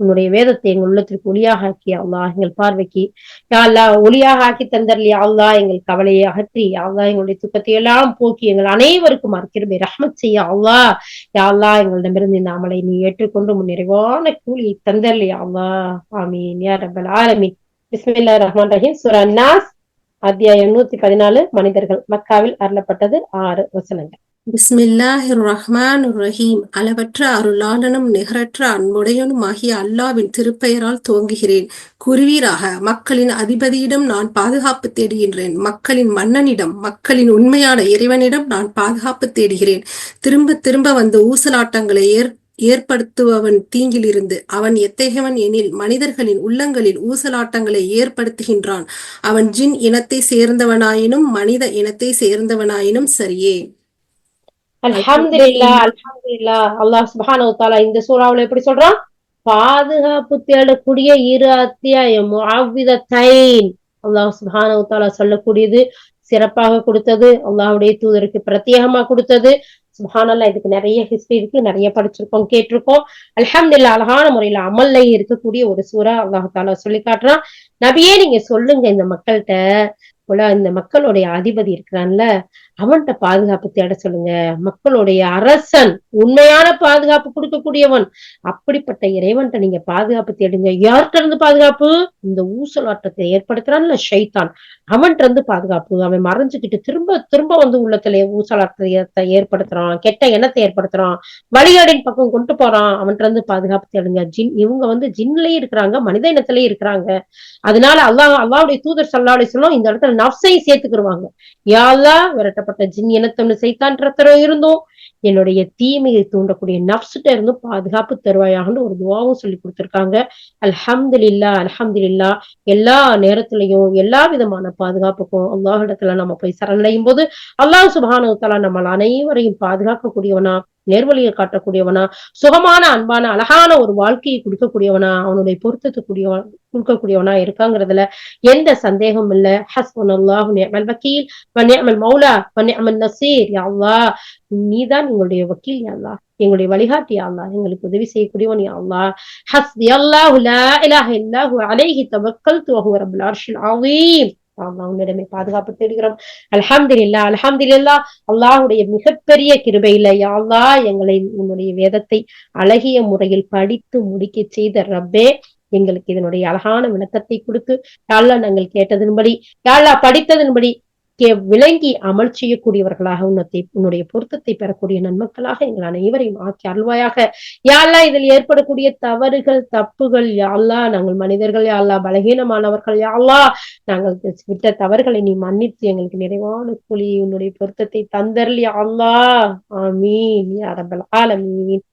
உன்னுடைய வேதத்தை எங்கள் உள்ளத்திற்கு ஒளியாக ஆக்கி அல்லா எங்கள் பார்வைக்கு யா ஒளியாக ஆக்கி தந்தர்லியா அல்லா எங்கள் கவலையை அகற்றி யா எங்களுடைய துக்கத்தை எல்லாம் போக்கி எங்கள் அனைவருக்கும் அற்கிருமை ரஹமத் செய்ய அல்லா. யாழ்லா எங்களிடமிருந்து இந்த அமலை நீ ஏற்றுக்கொண்டு உன் நிறைவான கூலியை தந்தர்லியா அல்லா ஆமீன். யார் ரபல் ஆலமீன். பிஸ்மில்லா ரஹ்மான் ரஹீம். சூரா நாஸ் அத்தியாயம் நூத்தி பதினாலு மனிதர்கள் மக்காவில் அருளப்பட்டது ஆறு வசனங்கள். பிஸ்மில்லாஹிர் ரஹ்மான் ரஹீம் அளவற்ற அருளாளனும் நிகரற்ற அன்புடையனும் ஆகிய அல்லாவின் திருப்பெயரால் துவங்குகிறேன். குருவீராக மக்களின் அதிபதியிடம் நான் பாதுகாப்பு தேடுகின்றேன். மக்களின் மன்னனிடம் மக்களின் உண்மையான இறைவனிடம் நான் பாதுகாப்பு தேடுகிறேன். திரும்ப திரும்ப வந்து ஊசலாட்டங்களை ஏற் ஏற்படுத்துபவன் தீங்கிலிருந்து அவன் எத்தகையவன் எனில் மனிதர்களின் உள்ளங்களில் ஊசலாட்டங்களை ஏற்படுத்துகின்றான். அவன் ஜின் இனத்தை சேர்ந்தவனாயினும் மனித இனத்தை சேர்ந்தவனாயினும் சரியே. அல்ஹம்துலில்லா அல்ஹம்துலில்லா அல்லாஹ் சுப்ஹானஹு தஆலா இந்த சூறாவுல எப்படி சொல்றான்? பாதுகாப்பு தேடக்கூடிய இரு அத்தியாயம் அல்லாஹ் சுப்ஹானஹு தஆலா சொல்லக்கூடியது சிறப்பாக கொடுத்தது. அல்லாஹ்வுடைய தூதருக்கு பிரத்யேகமா கொடுத்தது. சுபஹானல்லா இதுக்கு நிறைய ஹிஸ்டரி இருக்கு நிறைய படிச்சிருக்கோம் கேட்டிருக்கோம். அல்ஹம்துல்லா அழகான முறையில அமல்ல இருக்கக்கூடிய ஒரு சூறா அல்லாஹ் தாலா சொல்லி காட்டுறான். நபியே நீங்க சொல்லுங்க இந்த மக்கள்கிட்ட. போல இந்த மக்களுடைய அதிபதி இருக்கிறான்ல அவன்கிட்ட பாதுகாப்பு தேட சொல்லுங்க. மக்களுடைய அரசன் உண்மையான பாதுகாப்பு கொடுக்கக்கூடியவன். அப்படிப்பட்ட இறைவன்கிட்ட நீங்க பாதுகாப்பு தேடுங்க. யார்கிட்ட இருந்து பாதுகாப்பு? இந்த ஊசலாட்டத்தை ஏற்படுத்துறான்ல ஷைத்தான். அவன்கிட்ட இருந்து பாதுகாப்பு அவன் மறைஞ்சுக்கிட்டு திரும்ப திரும்ப வந்து உள்ளத்துல ஊசலாட்டத்தை ஏற்படுத்துறான் கெட்ட எண்ணத்தை ஏற்படுத்துறான் வழிகாடின் பக்கம் கொண்டு போறான் அவன்கிட்ட இருந்து பாதுகாப்பு தேடுங்க. ஜின் இவங்க வந்து ஜின்லயே இருக்கிறாங்க மனித இனத்திலயே இருக்கிறாங்க. அதனால அல்லாஹ் அல்லாவுடைய தூதர் சல்லாவுடைய சொல்லும் இந்த இடத்துல நப்சையும் சேர்த்துக்கிடுவாங்க யாழ்லா விரட்டப்பட்ட ஜின் இனத்தம்னு செய்தான்றத்தரம் இருந்தோம் என்னுடைய தீமையை தூண்டக்கூடிய நப்சுட்ட இருந்து பாதுகாப்பு தருவாயாகன்னு ஒரு துவாவும் சொல்லி கொடுத்திருக்காங்க. அல்ஹம்துலில்லா அல்ஹம்துலில்லா. எல்லா நேரத்திலையும் எல்லா விதமான பாதுகாப்புக்கும் அல்லாஹிடத்துல நம்ம போய் சரணடையும் போது அல்லாஹ் சுபானுத்தலா நம்ம அனைவரையும் பாதுகாக்கக்கூடியவனா. நேர்வழியை காட்டக்கூடியவனா சுகமான அன்பான அழகான ஒரு வாழ்க்கையை கொடுக்கக்கூடியவனா அவனுடைய பொருத்தத்துக்கூடியவன் கொடுக்கக்கூடியவனா இருக்காங்கிறதுல எந்த சந்தேகமும் இல்ல. ஹஸ்பன் அல்லாஹ் நியமல் வக்கீல் வன்னியமல் மௌலா வன்னியமல் நசீர். யாவ்லா நீதான் எங்களுடைய வக்கீல் யாவ்லா எங்களுடைய வழிகாட்டி அல்லா எங்களுக்கு உதவி செய்யக்கூடியவன் அல்லா ஹஸ் அல்லாஹு. லா இலாஹ இல்லாஹு அலைஹி தவக்கல்து வஹுவ அர்ஷில் உன்னிடமே பாதுகாப்பு தேடுகிறோம். அல்ஹம்துலில்லா இல்லா அல்லாஹுடைய மிகப்பெரிய கிருபையில யாழ்லா எங்களை உன்னுடைய வேதத்தை அழகிய முறையில் படித்து முடிக்க செய்த ரப்பே எங்களுக்கு இதனுடைய அழகான விளக்கத்தை கொடுத்து யாழ்லா நாங்கள் கேட்டதன்படி யாழ்லா படித்ததன்படி கே விளங்கி அமல் செய்யக்கூடியவர்களாக உன்னத்தை உன்னுடைய பொருத்தத்தை பெறக்கூடிய நன்மக்களாக எங்கள் அனைவரையும் ஆக்கி அல்வாயாக யாழ்லா இதில் ஏற்படக்கூடிய தவறுகள் தப்புகள் யாழ்லா நாங்கள் மனிதர்கள் யாழ்லா பலகீனமானவர்கள் யாழ்லா நாங்கள் விட்ட தவறுகளை நீ மன்னித்து எங்களுக்கு நிறைவான கூலி உன்னுடைய பொருத்தத்தை தந்தர்ல் யாழ்லா ஆமீன். யாரபல் ஆலமீன்.